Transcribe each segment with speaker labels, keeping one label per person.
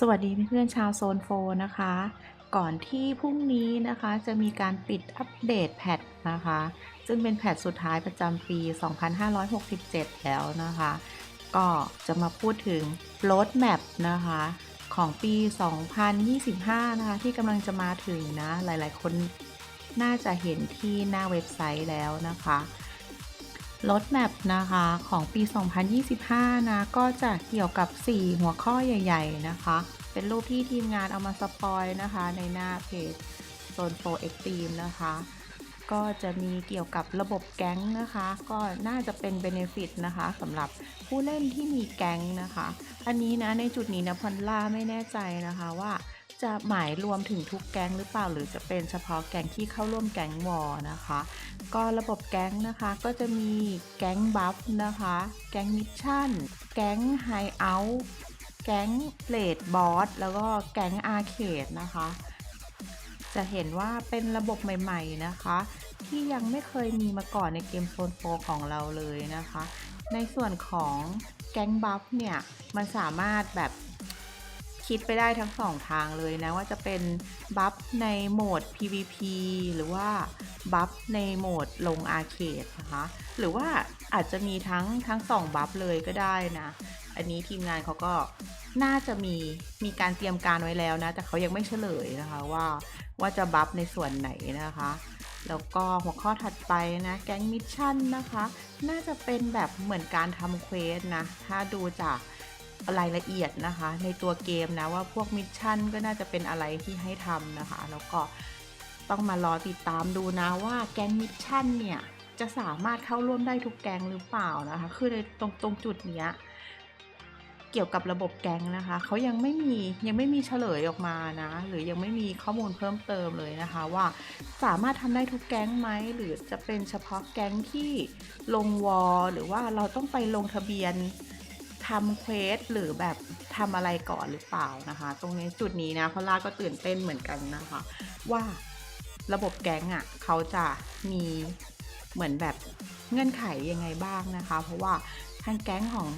Speaker 1: สวัสดีเพื่อนๆชาวโซนโฟนะคะ ก่อนที่พรุ่งนี้นะคะจะมีการปิดอัปเดตแพทนะคะ ซึ่งเป็นแพทสุดท้ายประจำปี 2567 แล้วนะคะ ก็จะมาพูดถึง road map นะคะของปี 2025 นะคะ ที่กำลังจะมาถึงนะ หลายๆ คนน่าจะเห็นที่หน้าเว็บไซต์แล้วนะคะ รถแมพนะคะของปี 2025 นะ ก็จะเกี่ยวกับ 4 หัวข้อใหญ่ ๆ นะคะ เป็นรูปที่ทีมงานเอามาสปอยนะคะ ในหน้าเพจโซนโฟเอ็กตีมนะคะ ก็จะมีเกี่ยวกับระบบแก๊งนะคะ ก็น่าจะเป็นเบเนฟิตนะคะสำหรับผู้เล่นที่มีแก๊งนะคะ อันนี้นะในจุดนี้นะพอลล่าไม่แน่ใจนะคะว่า จะหมายรวมถึงทุกแก๊งหรือเปล่า หรือจะเป็นเฉพาะแก๊งที่เข้าร่วมแก๊งวอนะคะ ก็ระบบแก๊งนะคะก็จะมีแก๊งบัฟนะคะ แก๊งมิชชั่น แก๊งไฮเอาท์แก๊งเลดบอสแล้วก็แก๊งอาร์เคดนะคะ จะเห็นว่าเป็นระบบใหม่ๆนะคะ ที่ยังไม่เคยมีมาก่อนในเกมโซนโฟของเราเลยนะคะ ในส่วนของแก๊งบัฟเนี่ย มันสามารถแบบ คิดไปได้ทั้งสองทางเลยนะ ว่าจะเป็นบัฟในโหมด PVP หรือว่าบัฟในโหมดลงอาร์เคดนะคะ หรือว่าอาจจะมีทั้งทั้งสองบัฟเลยก็ได้นะ อันนี้ทีมงานเขาก็น่าจะมีมีการเตรียมการไว้แล้วนะ แต่เขายังไม่เฉลยนะคะว่าว่าจะบัฟในส่วนไหนนะคะ แล้วก็หัวข้อถัดไปนะแก๊งมิชชั่นนะคะ น่าจะเป็นแบบเหมือนการทำเควสนะ ถ้าดูจาก รายละเอียดนะคะ ในตัวเกมนะว่าพวกมิชชั่นก็น่าจะเป็นอะไรที่ให้ทำนะคะ แล้วก็ต้องมารอติดตามดูนะว่าแก๊งมิชชั่นเนี่ย จะสามารถเข้าร่วมได้ทุกแก๊งหรือเปล่านะคะ คือในตรงตรงจุดเนี้ยเกี่ยวกับระบบแก๊งนะคะเขายังไม่มียังไม่มีเฉลยออกมานะ หรือยังไม่มีข้อมูลเพิ่มเติมเลยนะคะ ว่าสามารถทำได้ทุกแก๊งไหมหรือจะเป็นเฉพาะแก๊งที่ลงวอลหรือว่าเราต้องไปลงทะเบียน ทำเควสหรือแบบทำอะไรก่อนหรือเปล่านะคะ ตรงนี้จุดนี้นะพอล่าก็ตื่นเต้นเหมือนกันนะคะ ว่าระบบแก๊งอะ่ะเขาจะมีเหมือนแบบเงื่อนไขยังไงบ้างนะคะ เพราะว่าทางแก๊งของ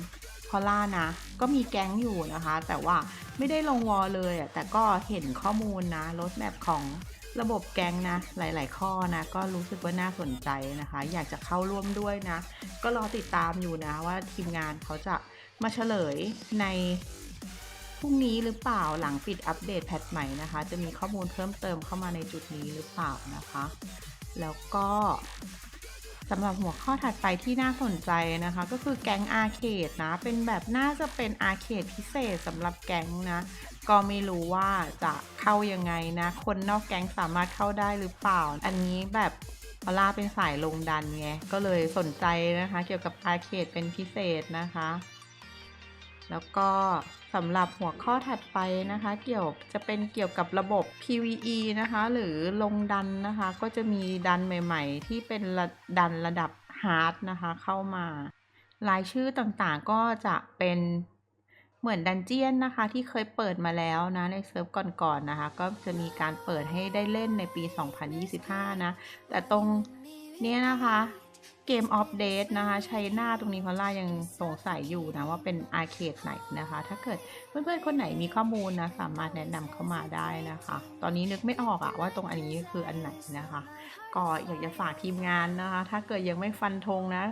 Speaker 1: พอล่านะ ก็มีแก๊งอยู่นะคะ แต่ว่าไม่ได้ลงวอลเลยอะแต่ก็เห็นข้อมูลนะรถแมพของระบบแก๊งนะ หลาย ๆ ข้อนะ ก็รู้สึกว่าน่าสนใจนะคะ อยากจะเข้าร่วมด้วยนะ ก็รอติดตามอยู่นะว่าทีมงานเขาจะ มาเฉลยในพรุ่งนี้หรือเปล่าหลังปิดอัปเดตแพทใหม่นะคะ จะมีข้อมูลเพิ่มเติมเข้ามาในจุดนี้หรือเปล่านะคะ แล้วก็สำหรับหัวข้อถัดไปที่น่าสนใจนะคะ ก็คือแก๊งอาร์เคดนะ เป็นแบบน่าจะเป็นอาร์เคดพิเศษสำหรับแก๊งนะ ก็ไม่รู้ว่าจะเข้ายังไงนะ คนนอกแก๊งสามารถเข้าได้หรือเปล่า อันนี้แบบพอล่าเป็นสายลงดันไง ก็เลยสนใจนะคะ เกี่ยวกับอาร์เคดเป็นพิเศษนะคะ แล้วก็สำหรับหัวข้อถัดไปนะคะ เกี่ยวจะเป็นเกี่ยวกับระบบ PVE นะคะ หรือลงดันนะคะ ก็จะมีดันใหม่ ๆ ที่เป็นระดันระดับฮาร์ดนะคะ เข้ามา รายชื่อต่างๆก็จะเป็นเหมือนดันเจียนนะคะ ที่เคยเปิดมาแล้วนะ ในเซิร์ฟก่อนๆนะคะ ก็จะมีการเปิดให้ได้เล่นในปี 2025 นะ แต่ตรงเนี้ยนะคะ เกมออฟเดตนะคะใช้หน้าตรงนี้พอลล่ายังสงสัยอยู่นะว่าเป็นอาร์เคดไหนนะคะ ถ้าเกิดเพื่อนๆคนไหนมีข้อมูลนะสามารถแนะนำเข้ามาได้นะคะ ตอนนี้นึกไม่ออกอะว่าตรงอันนี้คืออันไหนนะคะ ก็อยากจะฝากทีมงานนะคะ ถ้าเกิดยังไม่ฟันธงนะ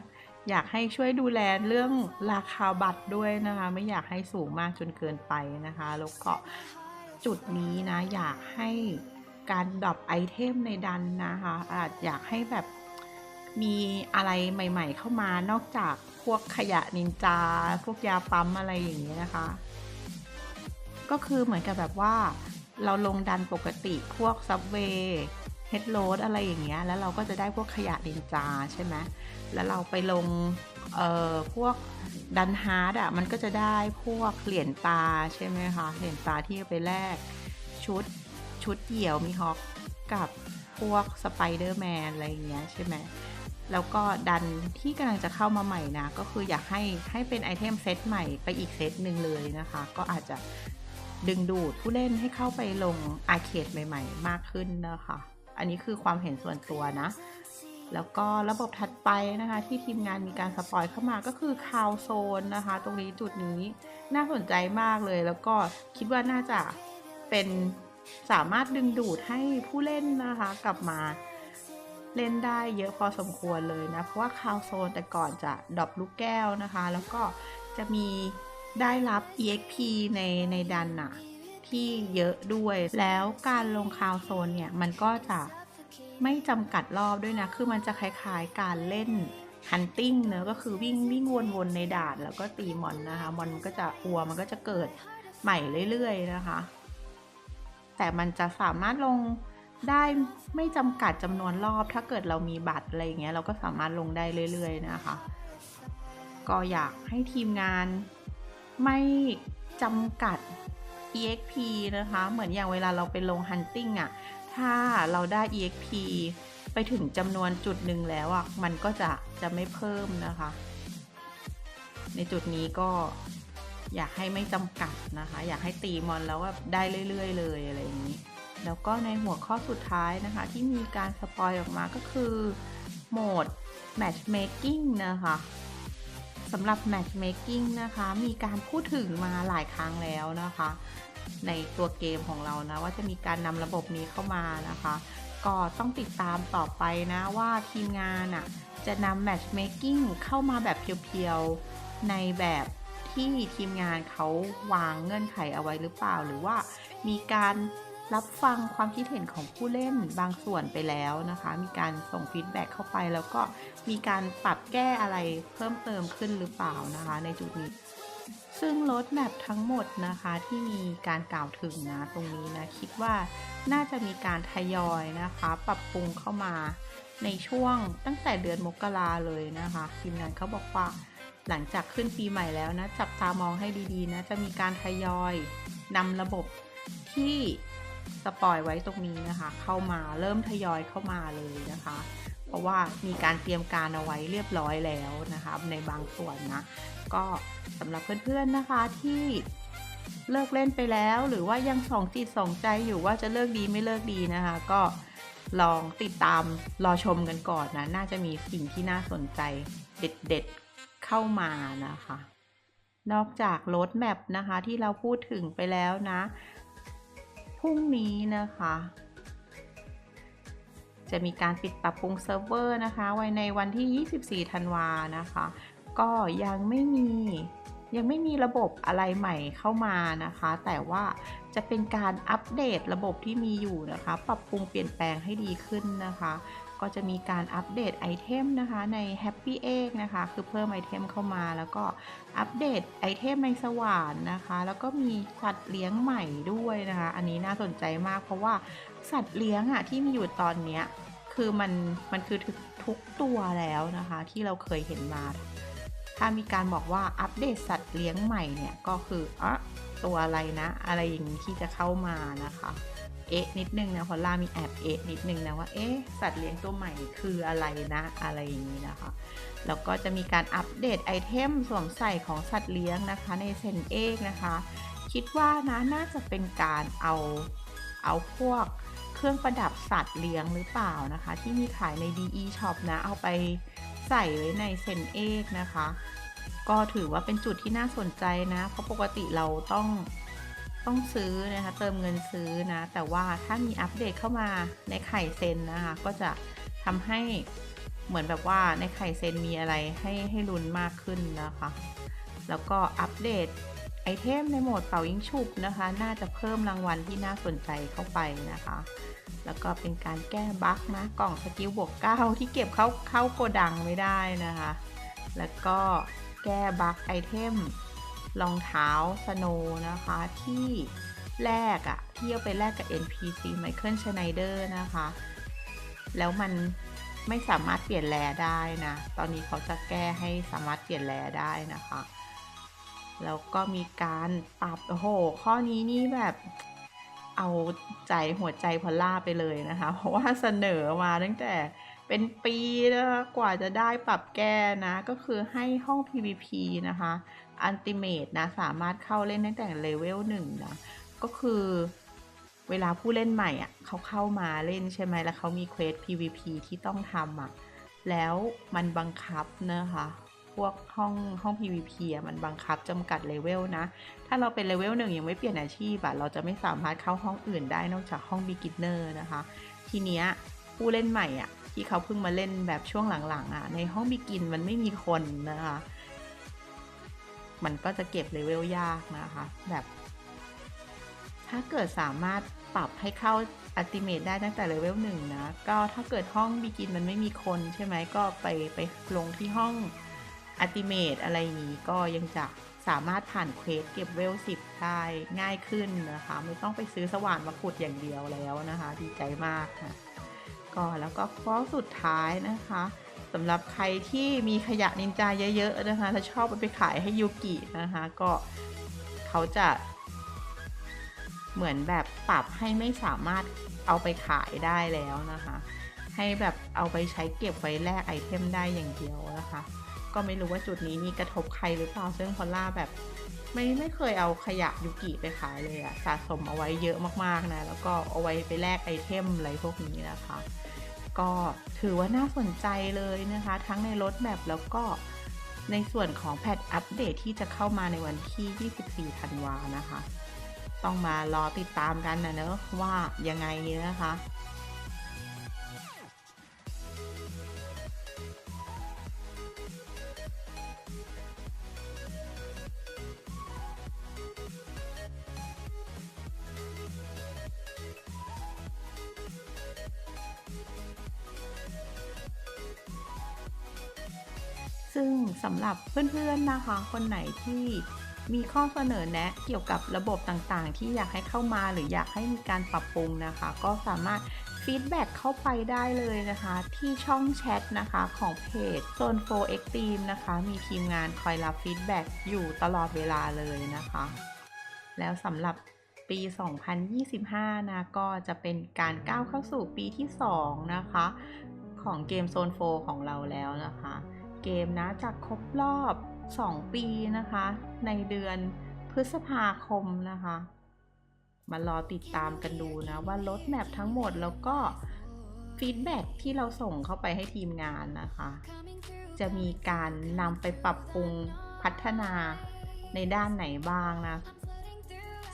Speaker 1: อยากให้ช่วยดูแลเรื่องราคาบัตรด้วยนะคะ ไม่อยากให้สูงมากจนเกินไปนะคะแล้วก็จุดนี้นะอยากให้การดรอปไอเทมในดันนะคะอาจอยากให้แบบ มีอะไรใหม่ๆ เข้ามานอกจากพวกขยะนินจา พวกยาปั๊มอะไรอย่างเงี้นะคะ ก็คือเหมือนกับแบบว่า เราลงดันปกติพวกซับเวย์เฮดโรดอะไรอย่างเงี้ย แล้วเราก็จะได้พวกขยะนินจาใช่ไหมแล้วเราไปลงเอ่อพวกดันฮาร์ดอะมันก็จะได้พวกเหรียญตาใช่ไหมคะเหรียญตาที่ไปแลกชุดชุดเหี่ยวมีฮอกกับพวกสไปเดอร์แมนอะไรอย่างเงี้ยใช่ไหม แล้วก็ดันที่กำลังจะเข้ามาใหม่นะ ก็คืออยากให้ให้เป็นไอเทมเซตใหม่ไปอีกเซตหนึ่งเลยนะคะ ก็อาจจะดึงดูดผู้เล่นให้เข้าไปลงอาเคดใหม่ ๆ มากขึ้นนะคะ อันนี้คือความเห็นส่วนตัวนะ แล้วก็ระบบถัดไปนะคะ ที่ทีมงานมีการสปอยเข้ามาก็คือคาวโซนนะคะ ตรงนี้จุดนี้น่าสนใจมากเลย แล้วก็คิดว่าน่าจะเป็นสามารถดึงดูดให้ผู้เล่นนะคะ กลับมา เล่นได้เยอะพอสมควรเลยนะ เพราะว่าคาวโซนแต่ก่อนจะดรอปลูกแก้วนะคะ แล้วก็จะมีได้รับ EXP ในในดันน่ะ ที่เยอะด้วย แล้วการลงคาวโซนเนี่ย มันก็จะไม่จำกัดรอบด้วยนะ คือมันจะคล้ายๆการเล่นฮันติ้งเนอะก็คือวิ่งวิ่งวนๆในด่านแล้วก็ตีมอนนะคะ มอนมันก็จะอัวมันก็จะเกิดใหม่เรื่อยๆนะคะ แต่มันจะสามารถลง ได้ไม่จำกัดจำนวนรอบ ถ้าเกิดเรามีบัตรอะไรอย่างเงี้ยเราก็สามารถลงได้เรื่อย ๆ นะคะ ก็อยากให้ทีมงานไม่จำกัด EXP นะคะ เหมือนอย่างเวลาเราไปลง Hunting อะ่ะ ถ้าเราได้ EXP ไปถึงจำนวนจุดหนึ่งแล้วอะ่ะ มันก็จะจะไม่เพิ่มนะคะ ในจุดนี้ก็อยากให้ไม่จำกัดนะคะ อยากให้ตีมอนแล้วแบบได้เรื่อย ๆ เลยอะไรอย่างนี้ แล้วก็ในหัวข้อสุดท้ายนะคะ ที่มีการสปอยออกมาก็คือโหมด Matchmaking นะคะสำหรับ Matchmaking นะคะ มีการพูดถึงมาหลายครั้งแล้วนะคะ ในตัวเกมของเรานะว่าจะมีการนำระบบนี้เข้ามานะคะ ก็ต้องติดตามต่อไปนะว่าทีมงานอะจะนำ Matchmaking เข้ามาแบบเพียวๆ ในแบบที่ทีมงานเขาวางเงื่อนไขเอาไว้หรือเปล่า หรือว่ามีการ รับฟังความคิดเห็นของผู้เล่นบางส่วนไปแล้วนะคะ มีการส่งฟีดแบ็กเข้าไป แล้วก็มีการปรับแก้อะไรเพิ่มเติมขึ้นหรือเปล่านะคะ ในจุดนี้ ซึ่งรถแมพทั้งหมดนะคะที่มีการกล่าวถึงนะตรงนี้นะคิดว่าน่าจะมีการทยอยนะคะ ปรับปรุงเข้ามาในช่วงตั้งแต่เดือนมกราเลยนะคะทีมงานเขาบอกว่าหลังจากขึ้นปีใหม่แล้วนะ จับตามองให้ดีๆนะ จะมีการทยอยนำระบบที่ สปอยไว้ตรงนี้นะคะ เข้ามาเริ่มทยอยเข้ามาเลยนะคะ เพราะว่ามีการเตรียมการเอาไว้เรียบร้อยแล้วนะคะ ในบางส่วนนะ ก็สำหรับเพื่อนๆนะคะที่เลิกเล่นไปแล้ว หรือว่ายังสองจิตสองใจอยู่ว่าจะเลิกดีไม่เลิกดีนะคะ ก็ลองติดตามรอชมกันก่อนนะ น่าจะมีสิ่งที่น่าสนใจเด็ดๆเข้ามานะคะ นอกจากรถแมพนะคะที่เราพูดถึงไปแล้วนะ รุ่งนี้นะคะ จะมีการปิดปรับปรุงเซิร์ฟเวอร์นะคะไว้ในวันที่ 24 ธันวานะคะ ก็ยังไม่มียังไม่มีระบบอะไรใหม่เข้ามานะคะ แต่ว่าจะเป็นการอัปเดตระบบที่มีอยู่นะคะ ปรับปรุงเปลี่ยนแปลงให้ดีขึ้นนะคะ ก็จะมีการอัปเดตไอเทมนะคะใน Happy Egg นะคะ คือเพิ่มไอเทมเข้ามา แล้วก็อัปเดตไอเทมในสว่านนะคะ แล้วก็มีสัตว์เลี้ยงใหม่ด้วยนะคะ อันนี้น่าสนใจมากเพราะว่าสัตว์เลี้ยงอะที่มีอยู่ตอนเนี้ยคือมันมันคือทุกตัวแล้วนะคะ ที่เราเคยเห็นมา ถ้ามีการบอกว่าอัปเดตสัตว์เลี้ยงใหม่เนี่ยก็คืออะตัวอะไรนะ อะไรอย่างนี้ที่จะเข้ามานะคะ เอ๊ะนิดนึงนะพอล่ามีแอบเอ๊ะนิดนึงนะว่าเอ๊ะสัตว์เลี้ยงตัวใหม่คืออะไรนะอะไรอย่างนี้นะคะแล้วก็จะมีการอัปเดตไอเทมสวมใส่ของสัตว์เลี้ยงนะคะ ในเซนเอกนะคะ คิดว่านะน่าจะเป็นการเอาเอาพวกเครื่องประดับสัตว์เลี้ยงหรือเปล่านะคะ ที่มีขายใน DE Shop นะ เอาไปใส่ไว้ในเซนเอกนะคะ ก็ถือว่าเป็นจุดที่น่าสนใจนะ เพราะปกติเราต้อง ต้องซื้อนะคะเติมเงินซื้อนะ แต่ว่าถ้ามีอัปเดตเข้ามาในไข่เซนนะคะ ก็จะทำให้เหมือนแบบว่าในไข่เซนมีอะไรให้ให้ลุ้นมากขึ้นนะคะ แล้วก็อัปเดตไอเทมในโหมดเป่ายิงฉุบนะคะ น่าจะเพิ่มรางวัลที่น่าสนใจเข้าไปนะคะ แล้วก็เป็นการแก้บั๊กนะกล่องสกิลบวก9ที่เก็บเข้าเข้าโกดังไม่ได้นะคะ แล้วก็แก้บั๊กไอเทม รองเท้าสโนนะคะที่แลกอะที่เอาไปแลกกับ NPC ไมเคิลชไนเดอร์นะคะ แล้วมันไม่สามารถเปลี่ยนแลได้นะ ตอนนี้เขาจะแก้ให้สามารถเปลี่ยนแลได้นะคะ แล้วก็มีการปรับโอ้โห ข้อนี้นี่แบบเอาใจหัวใจพอลล่าไปเลยนะคะ เพราะว่าเสนอมาตั้งแต่ เป็นปีนะคะกว่าจะได้ปรับแก้นะ ก็คือให้ห้อง PVP นะคะอันติเมตนะ สามารถเข้าเล่นตั้งแต่เลเวลหนึ่งนะก็คือเวลาผู้เล่นใหม่อะเขาเข้ามาเล่นใช่ไหมแล้วเขามีเควส PVP ที่ต้องทำอะแล้วมันบังคับนะคะพวกห้องห้อง PVP อะมันบังคับจำกัดเลเวลนะ ถ้าเราเป็นเลเวลหนึ่งยังไม่เปลี่ยนอาชีพอะเราจะไม่สามารถเข้าห้องอื่นได้นอกจากห้อง beginner นะคะ ทีเนี้ยผู้เล่นใหม่อะ ที่เขาเพิ่งมาเล่นแบบช่วงหลังๆอะ ในห้องบิกินมันไม่มีคนนะคะ มันก็จะเก็บเลเวลยากนะคะ แบบ ถ้าเกิดสามารถปรับให้เข้าอัติเมตได้ตั้งแต่เลเวลหนึ่งนะ ก็ถ้าเกิดห้องบิกินมันไม่มีคนใช่ไหมก็ไปไปลงที่ห้องอัติเมตอะไรนี้ก็ยังจะสามารถผ่านเควสเก็บเวลสิบได้ง่ายขึ้นนะคะ ไม่ต้องไปซื้อสว่านมาขุดอย่างเดียวแล้วนะคะ ดีใจมากนะ ก็แล้วก็ข้อสุดท้ายนะคะสำหรับใครที่มีขยะนินจาเยอะๆนะคะถ้าชอบเอาไปขายให้ยูกินะคะ ก็เขาจะเหมือนแบบปรับให้ไม่สามารถเอาไปขายได้แล้วนะคะ ให้แบบเอาไปใช้เก็บไว้แลกไอเทมได้อย่างเดียวนะคะ ก็ไม่รู้ว่าจุดนี้นี่กระทบใครหรือเปล่าซึ่งพอลล่าแบบ ไม่ไม่เคยเอาขยะยูกิไปขายเลยอะสะสมเอาไว้เยอะมากๆนะ แล้วก็เอาไว้ไปแลกไอเทมอะไรพวกนี้นะคะ ก็ถือว่าน่าสนใจเลยนะคะ ทั้งในรถแมพแล้วก็ในส่วนของแพทอัปเดตที่จะเข้ามาในวันที่ 24 ธันวานะคะ ต้องมารอติดตามกันนะเนอะว่ายังไงนะคะ ซึ่งสำหรับเพื่อนๆนะคะ คนไหนที่มีข้อเสนอแนะเกี่ยวกับระบบต่างๆ ที่อยากให้เข้ามาหรืออยากให้มีการปรับปรุงนะคะ ก็สามารถฟีดแบ็กเข้าไปได้เลยนะคะ ที่ช่องแชทนะคะของเพจ Zone 4 e x t r e m นะคะ มีทีมงานคอยรับฟีดแบ็กอยู่ตลอดเวลาเลยนะคะ แล้วสำหรับปี 2025 นะก็จะเป็นการก้าวเข้าสู่ปีที่ 2 นะคะ ของเกม Zone 4ของเราแล้วนะคะ เกมนะจะครบรอบ 2 ปีนะคะ ในเดือนพฤษภาคมนะคะ มารอติดตามกันดูนะว่ารถแมพทั้งหมดแล้วก็ฟีดแบ็กที่เราส่งเข้าไปให้ทีมงานนะคะ จะมีการนำไปปรับปรุงพัฒนาในด้านไหนบ้างนะ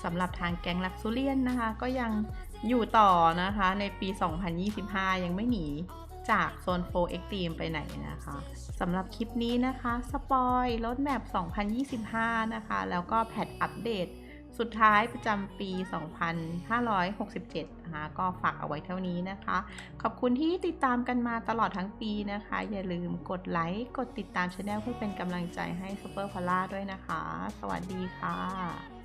Speaker 1: สำหรับทางแกงลักซูเลียนนะคะ ก็ยังอยู่ต่อนะคะในปี 2025 ยังไม่หนี จากโซน4 Extreme ไปไหนนะคะสำหรับคลิปนี้นะคะสปอยรถแมพ2025 นะคะ แล้วก็แพทอัปเดตสุดท้ายประจำปี 2567 นะคะ ก็ฝากเอาไว้เท่านี้นะคะ ขอบคุณที่ติดตามกันมาตลอดทั้งปีนะคะ อย่าลืมกดไลค์ กดติดตามช anel เพื่อเป็นกำลังใจให้ Super p a l a ด้วยนะคะ สวัสดีค่ะ